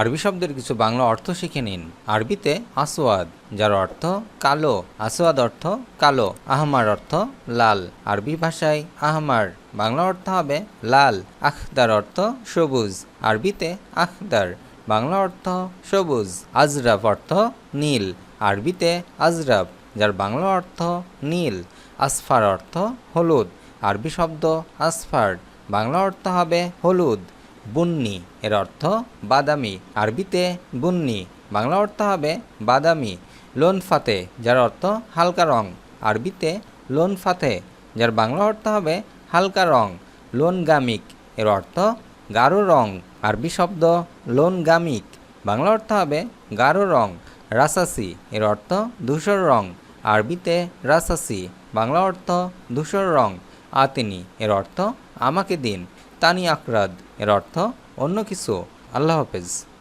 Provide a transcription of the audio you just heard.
আরবি শব্দের কিছু বাংলা অর্থ শিখে নিন। আরবিতে আসওয়াদ, যার অর্থ কালো। আসওয়াদ অর্থ কালো, আহমার অর্থ লাল। আরবি ভাষায় আহমার, বাংলা অর্থ হবে লাল। আখদার অর্থ সবুজ। আরবিতে আখদার, বাংলা অর্থ সবুজ। আজরাফ অর্থ নীল। আরবিতে আজরাফ, যার বাংলা অর্থ নীল। আসফার অর্থ হলুদ। আরবি শব্দ আসফার, বাংলা অর্থ হবে হলুদ। বুন্নি এর অর্থ বাদামি। আরবিতে বুন্নি, বাংলা অর্থ হবে বাদামি। লোন ফাতে, যার অর্থ হালকা রং। আরবিতে লোন ফাতে, যার বাংলা অর্থ হবে হালকা রং। লোন গামিক এর অর্থ গাঢ় রং। আরবি শব্দ লোন গামিক বাংলা অর্থ হবে গাঢ় রং। রাসাসি এর অর্থ ধূসর রং। আরবিতে রাসাসি, বাংলা অর্থ ধূসর রং। আতিনি এর অর্থ আমাকে দিন। তানি আকরাদ এর অর্থ অন্য কিছু আল্লাহ হাফেজ।